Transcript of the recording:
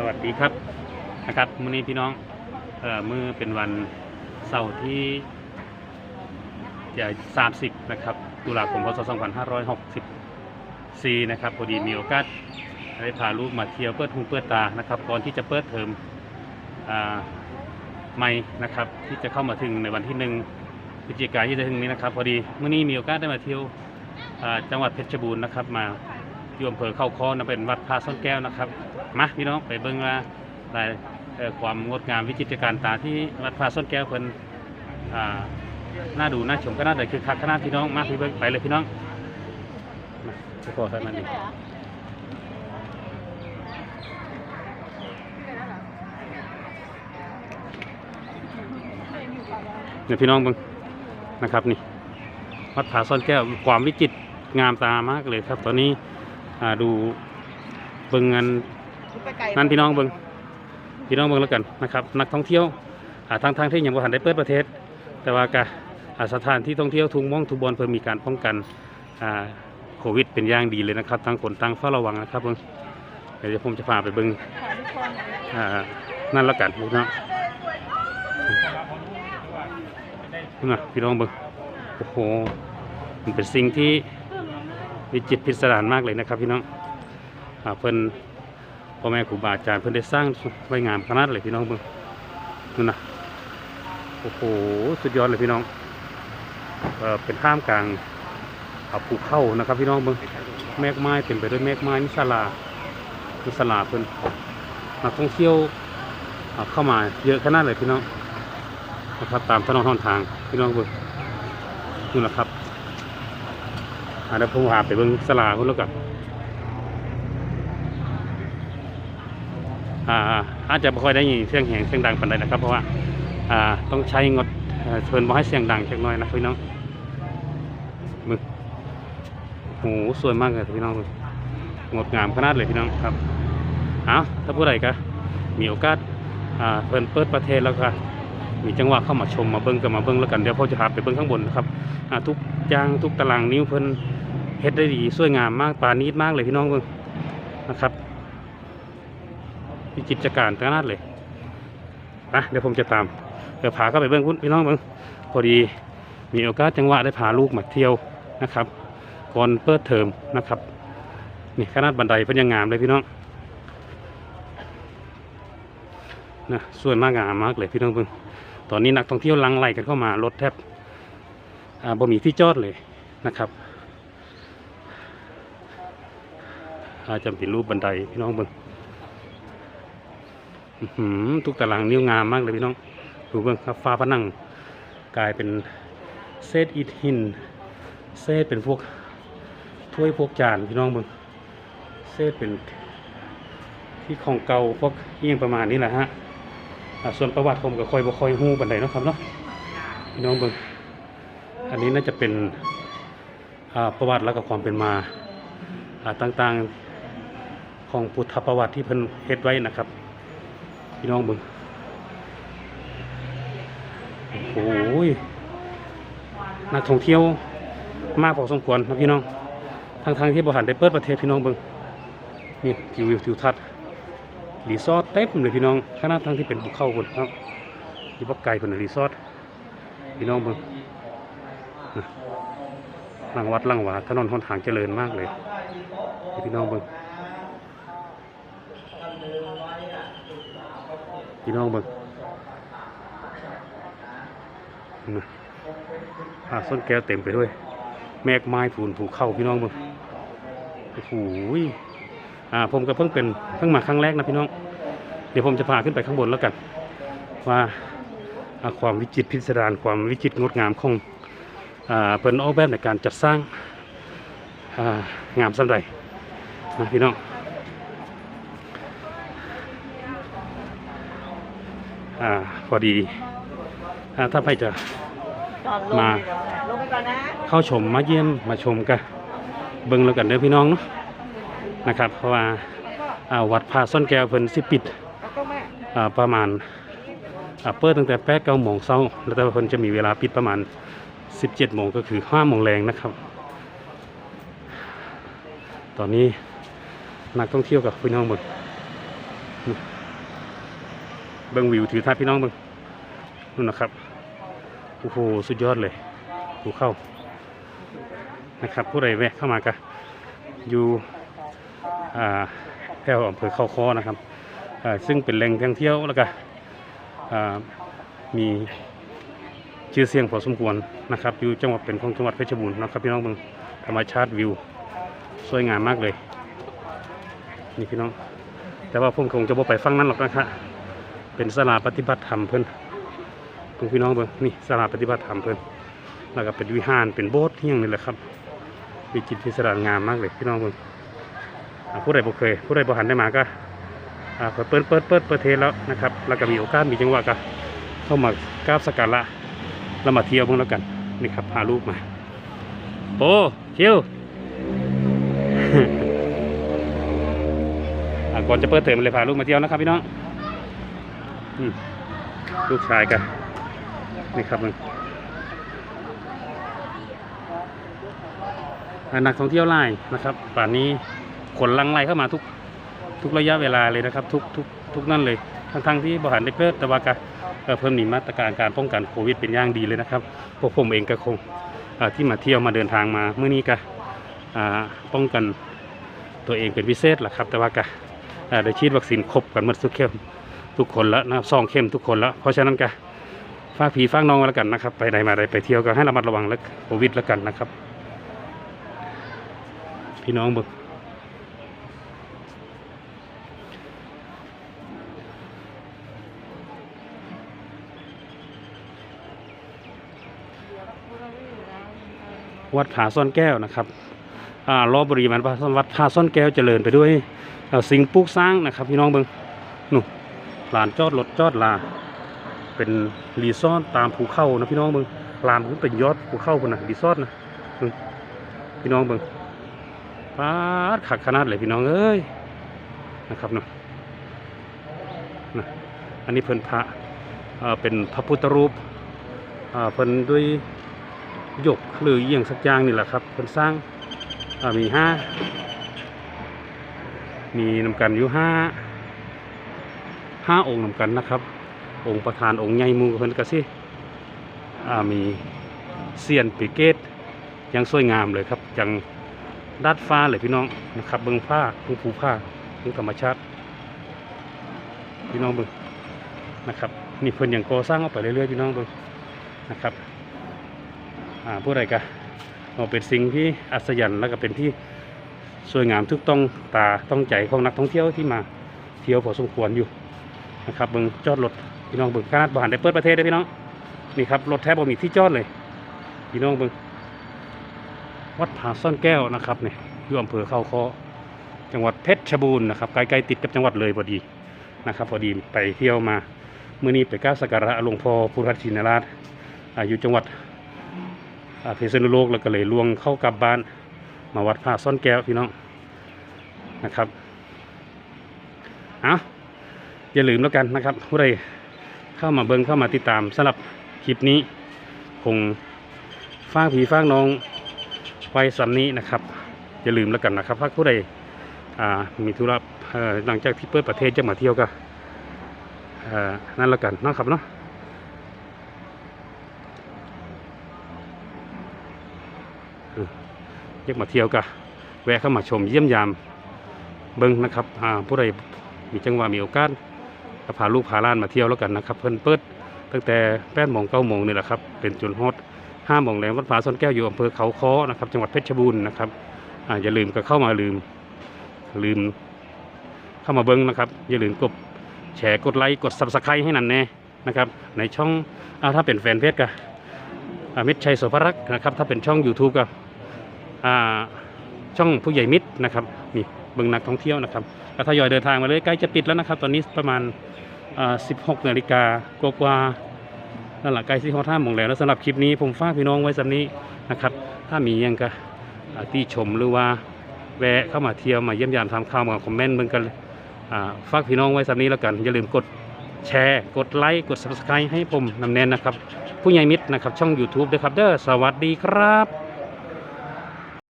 สวัสดีครับนะครับมื้อนี้พี่น้องเอ่อมือเป็นวันเสาร์ที่จะ30 นะครับ ตุลาคมพศ2564 นะครับพอดีมีโอกาสได้พาลูกมาเที่ยวเปิดหูเปิดตานะครับก่อนที่จะเปิดเทอมอ่าใหม่นะครับ ที่จะเข้ามาถึงในวันที่หนึ่งพฤศจิกายนที่จะถึงนี้นะครับ พอดีมื้อนี้มีโอกาสได้มาเที่ยวอ่าจังหวัดเพชรบูรณ์นะครับมา อยู่อำเภอเข้าคอนะเป็นวัดพระส้นแก้วนะครับมาพี่น้องไปเบิ่งว่าได้เอ่อความงดงามวิจิตรการตาที่วัดพระส้นแก้วเพิ่นน่าดูน่าชมก็น่าได้คือคักขนาดพี่น้องมาพี่เบิ่งไปเลยพี่น้องมาขอท่านนั่เองเนี่ยพี่น้องบิ่งนะครับนี่วัดผาซ่อนแก้วความวิจิตรงามตามากเลยครับ ตอนนี้ อ่าดูเบิ่งงานนั่นพี่น้องเบิงพี่น้องเบิงแล้วกันนะครับ นักท่องเที่ยวหาทางทางที่ยังบ่ทันได้เปิดประเทศ แต่ว่ากะอ่าสถานที่ท่องเที่ยวทุกหมองทุกบอนเพิ่มมีการป้องกันอ่าโควิดเป็นอย่างดีเลยนะครับทางคนตั้งเฝ้าระวังนะครับเบิงเดี๋ยวผมจะพาไปเบิงอ่านั่นแล้วกันพี่น้องนะพี่น้องเบิงโอ้โหมันเป็นสิ่งที่ วิจิตพิสดารมากเลยนะครับพี่น้องเพิ่นพ่อแม่ครูบาอาจารย์เพิ่นได้สร้างไว้งามขนาดเลยพี่น้องเบิ่งนู่นนะโอ้โหสุดยอดเลยพี่น้องเออเป็นท่ามกลางภูเขานะครับพี่น้องเบิ่งแมกไม้เต็มไปด้วยแมกไม้นี่ศาลาคือศาลาเพิ่นนักท่องเที่ยวเข้ามาเยอะขนาดเลยพี่น้องนะครับตามถนนทางพี่น้องเบิ่งนู่นนะครับ อ่าเดี๋ยวผมพาไปเบิ่งศาลาพิ่นแล้วกันอ่าอาจจะไม่ค่อยได้ยินเสียงแหงเสียงดังปานใดนะครับเพราะว่าอ่าต้องใช้งดเชิญบ่ให้เสียงดังจักหน่อยนะพี่น้องมึงโหสวยมากเลยพี่น้องงงดงามขนาดเลยพี่น้องครับเอาถ้าผู้ใดก็มีโอกาสอ่าเพิ่นเปิดประเทศแล้วก็ มีจังหวะเข้ามาชมมาเบิ้งก็มาเบิ้งแล้วกันเดี๋ยวพ่อจะพาไปเบิ้งข้างบนนะครับทุกย่างทุกตารางนิ้วเพิ่นเฮ็ดได้ดีสวยงามมากปาณีตมากเลยพี่น้องเบิ้งนะครับวิจิตการขนาดเลยนะเดี๋ยวผมจะตามเดี๋ยวพาเข้าไปเบื้งพุ่นพี่น้องเบื้งพอดีมีโอกาสจังหวะได้พาลูกมาเที่ยวนะครับก่อนเปิดเทอมนะครับนี่ขนาดบันไดเป็นยังงามเลยพี่น้องนะสวยมากงามมากเลยพี่น้องเบื้ง ตอนนี้นักท่องเที่ยวลังไหลกันเข้ามารถแทบบ่มีที่จอดเลยนะครับอาจจะเป็นรูปบันไดพี่น้องเบื้งทุกตารางนิ้วงามมากเลยพี่น้อง ดูเบิ่งครับฟ้าผนังกลายเป็นเศษอิฐหิน เศษเป็นพวกถ้วยพวกจานพี่น้องเบิ่งเศษเป็นที่ของเก่าพวกเอียงประมาณนี้แหละฮะ ส่วนประวัติผมก็คอยบ่คอยฮู้ปานใดเนาะครับเนาะพี่น้องเบิ่งอันนี้น่าจะเป็นอ่าประวัติแล้วก็ความเป็นมาอ่าต่างๆของพุทธประวัติที่เพิ่นเฮ็ดไว้นะครับ พี่น้องเบึงโอ้ยนักท่องเที่ยวมากพอสมควรนะพี่น้องทางทางที่บริหารได้เปิดประเทศพี่น้องเบึงนี่ทิววิวทิวทัศน์ รีสอร์ทเต็มเลยพี่น้องขนาดทั้งที่เป็นภูเขาคนครับที่พักไกลคนนรีสอร์ทพี่น้องเบึงหลังวัดหลังวาถนนหนทางเจริญมากเลย พี่น้องเบึงพี่น้องเบิ่งนะอ่าส้นแก้วเต็มไปด้วย แมกไม้ผูนผูเข้าพี่น้องเบิ่งโอ้โห อ่าผมก็เพิ่งเป็นเพิ่งมาครั้งแรกนะพี่น้อง เดี๋ยวผมจะพาขึ้นไปข้างบนแล้วกัน ว่าอ่าความวิจิตรพิสดารความวิจิตรงดงามของอ่าเป็นออกแบบในการจัดสร้างอ่างามสำใดนะพี่น้องอ่าพอดีอ่าถ้าไปจะจอดลงมาลงไปก่อนนะเข้าชมมาเยี่ยมมาชมกันเบิ่งแล้วกันเด้อพี่น้องเนาะ นะครับ เพราะว่าวัดพาซ่อนแก้วเพิ่นสิปิดประมาณเปิดตั้งแต่แปดเก้าโมงเช้าแล้วแต่เพิ่นจะมีเวลาปิดประมาณสิบเจ็ดโมงก็คือห้าโมงแรงนะครับ ตอนนี้นักท่องเที่ยวกับพี่น้องหมดเบิ่งวิวถือท่าพี่น้องเบิ่งนู่นนะครับโอ้โหสุดยอดเลยภูเข้านะครับ ผู้ใดแวะเข้ามาก็อยู่ แถวอำเภอเข้าคอนะครับซึ่งเป็นแหล่งท่องเที่ยวแล้วก็มีชื่อเสียงพอสมควรนะครับอยู่จังหวัดเป็นของจังหวัดเพชรบูรณ์นะครับพี่น้องเบิ่งธรรมชาติวิวสวยงามมากเลย นี่พี่น้อง แต่ว่าผมคงจะบ่ไปฟังนั้นหรอกนะครับเป็นสลาปฏิบัติธรรมเพิ่อนเพิ่นพี่น้องเบิ่งนี่สลาปฏิบัติธรรมเพิ่อนแล้วก็เป็นวิหารเป็นโบสถ์ที่ยังนี่แหละครับมีจิตพิสดารงามมากเลยพี่น้องเบิ่งอ่า ผู้ใดบ่เคย ผู้ใดบ่หันได้มาก็เปิดเปิดเปิดเปิดเปิดเทแล้วนะครับแล้วก็มีโอกาสมีจังหวะก็เข้ามากราบสักการะแล้วมาเที่ยวเพิ่งแล้วกันนี่ครับพาลูกมาโอ้คิวอะก่อนจะเปิดเทอมเลยพาลูกมาเที่ยวนะครับพี่น้องลูกชายกันนี่ครับมึงนักท่องเที่ยวไล่นะครับป่านนี้ ขนลังไล่เข้ามาทุกทุกระยะเวลาเลยนะครับ ทุกทุกทุกนั่นเลยทั้งทั้งที่บริหารได้เปิดแต่ว่าก็เอ่อเพิ่มมีมาตรการการป้องกันโควิดเป็นอย่างดีเลยนะครับพวกผมเองก็คงที่มาเที่ยวมาเดินทางมาเมื่อนี้ก็ป้องกันตัวเองเป็นพิเศษแหละครับ แต่ว่าก็ได้ฉีดวัคซีนครบกันหมดทุกเข้มทุกคนแล้วนะครับซองเข้มทุกคนแล้ว เพราะฉะนั้นก็ฝากผีฝากน้องแล้วกันนะครับ ไปไหนมาไหนไปเที่ยวก็ให้ระมัดระวังแล้วโควิดแล้วกันนะครับ พี่น้องบึก วัดผาซ่อนแก้วนะครับรอบบริมันวัดท่าซ่อนแก้วเจริญไปด้วยสิ่งปลูกสร้างนะครับ พี่น้องเบิงนู่นลานจอดรถจอดลา เป็นรีสอร์ทตามภูเขานะพี่น้องเบิงลานมันเป็นยอดภูเขาคนนะรีสอร์ทนะพี่น้องเบิงปาดขักขนาดเลยพี่น้องเอ้ยนะครับเนาะนะอันนี้เพิ่นพระเป็นพระพุทธรูปเพิ่นด้วย ยกหรืออหย่างสักอย่างนี่แหละครับเพิ่นสร้างมีห้ามีนำกันอยู่ห้าห้าองค์นำกันนะครับ องค์ประธานองค์ใหญ่มูกับเพิ่นกะสิอ่ามีเสียนปีเกตยังสวยงามเลยครับยังดัดฟ้าเลยพี่น้องนะครับเบิ้งผ้าเบิ้งภูผ้าเบิ้งธรรมชาติ พี่น้องเบิ้งนะครับนี่เพิ่นยังก่อสร้างออกไปเรื่อยๆพี่น้องเบิ้งนะครับ ผู้ใดกะก็เป็นสิ่งที่อัศจรรย์และก็เป็นที่สวยงามทุกต้องตาต้องใจของนักท่องเที่ยวที่มาเที่ยวพอสมควรอยู่นะครับเบิ่งจอดรถพี่น้องเบิ่งขนาดบานได้เปิดประเทศได้พี่น้องนี่ครับรถแทบบ่มีที่จอดเลยพี่น้องเบิ่งวัดผาซ่อนแก้วนะครับเนี่ยอยู่อำเภอเข้าคอจังหวัดเพชรชบูรณ์นะครับใกล้ๆติดกับจังหวัดเลยพอดีนะครับพอดีไปเที่ยวมาเมื่อนี้ไปกราบสักการะหลวงพ่อพุทธชินราชอยู่จังหวัด พิษณุโลกแล้วก็เลยลวงเข้ากลับบ้าน มาวัดพระซ่อนแก้วพี่น้องนะครับเอาอย่าลืมแล้วกันนะครับผู้ใดเข้ามาเบิงเข้ามาติดตามสำหรับคลิปนี้คงฟากผีฟากน้องไว้สำนี้นะครับ อย่าลืมแล้วกันนะครับถ้าผู้ใดมีธุระหลังจากที่เปิดประเทศจะมาเที่ยวก็นั่นแล้วกันนะครับเนาะ อยากมาเที่ยวก็แวะเข้ามาชมเยี่ยมยามเบิ้งนะครับอ่าผู้ใดมีจังหวะมีโอกาสก็พาลูกพาล้านมาเที่ยวแล้วกันนะครับ เพิ่นเปิดตั้งแต่แปดโมงเก้าโมงนี่แหละครับเป็นจนฮอดห้าโมงแรงวัดผาซ่อนแก้วอยู่อำเภอเขาค้อนะครับจังหวัดเพชรบูรณ์นะครับอ่าอย่าลืมก็เข้ามาลืมลืม เข้ามาเบิ้งนะครับ อย่าลืมกดแชร์กดไลค์กดซับสไครต์ให้นั่นแน่นะครับในช่องอ่าถ้าเป็นแฟนเพจก็อามิตรชัยโสภรักษ์นะครับ ถ้าเป็นช่อง YouTube ก็ ช่องผู้ใหญ่มิตรนะครับนี่เบิ่งนักท่องเที่ยวนะครับก็ทยอยเดินทางมาเลยใกล้จะปิดแล้วนะครับ ตอนนี้ประมาณ 16นาฬิกากว่าๆนั่นแหละใกล้ที่ฮอดห้ามงแล้วแล้วสำหรับคลิปนี้ผมฝากพี่น้องไว้สำนี้นะครับ ถ้ามียังก็ที่ชมหรือว่าแวะเข้ามาเที่ยวมาเยี่ยมยามทำข่าวมาคอมเมนต์เบิ่งกันฝากพี่น้องไว้สำนี้แล้วกัน อย่าลืมกดแชร์กดไลค์กด subscribe ให้ผมนำแน่นนะครับ ผู้ใหญ่มิตรนะครับ ช่อง YouTube ด้วยครับเด้อสวัสดีครับ